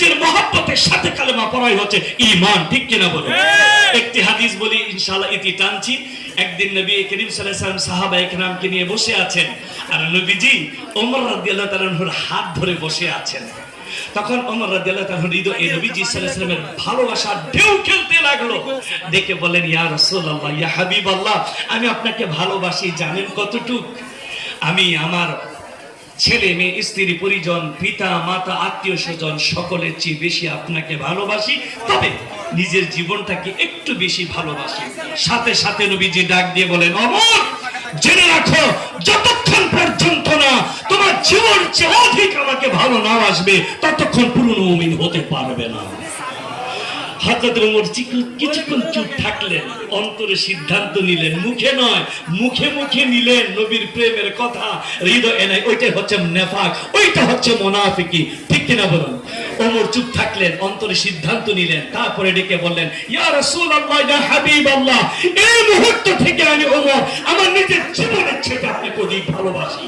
নিজের মহাব্বতের সাথে কালেমা পড়াই হচ্ছে ইমান ঠিক কিনা বলে? একটি হাদিস বলি ইনশাআল্লাহ ইতি টানছি। একদিন নবী করিম সাল্লাল্লাহু আলাইহি সাহাবা একরামকে নিয়ে বসে আছেন। আর নবীজি ওমর রাদিয়াল্লাহু তাআলার হাত ধরে বসে আছেন। তখন ওমর রাদিয়াল্লাহু তাআলা হৃদয় এই নবীজি সাল্লাল্লাহু আলাইহি ওয়াসাল্লামের ভালোবাসার ঢেউ খেলতে লাগল। দেখে বলেন ইয়া রাসূলুল্লাহ ইয়া হাবিবাল্লাহ আমি আপনাকে ভালোবাসি জানেন কতটুক? আমি আমার ছেলে মেয়ে, স্ত্রী, পরিজন, পিতা, মাতা, আত্মীয় স্বজন, সকলের চেয়ে বেশি আপনাকে ভালোবাসি। তবে নিজের জীবনটাকে একটু বেশি ভালোবাসি। সাথে সাথে নবীজি ডাক দিয়ে বলেন, অমর, জেনে রাখো, যতক্ষণ পর্যন্ত না তোমার জীবন চেয়ে অধিক আমাকে ভালো না আসবে, ততক্ষণ পুরনো মুমিন হতে পারবে না। কিছুক্ষণ চুপ থাকলেন, অন্তরে সিদ্ধান্ত নিলেন, মুখে নয়, মুখে মুখে নিলেন নবীর প্রেমের কথা ওইটাই হচ্ছে নেফাক, ওইটা হচ্ছে মোনাফিকি। ঠিক কিনা বলুন? চুপ থাকলেন, অন্তরে সিদ্ধান্ত নিলেন, তারপরে ডেকে বললেন, ইয়া রাসূলুল্লাহ, ইয়া হাবিবাল্লাহ, এই মুহূর্ত থেকে আমি ওমর, আমার নিজের জীবনের ছেলে আপনাকে অধিক ভালোবাসি।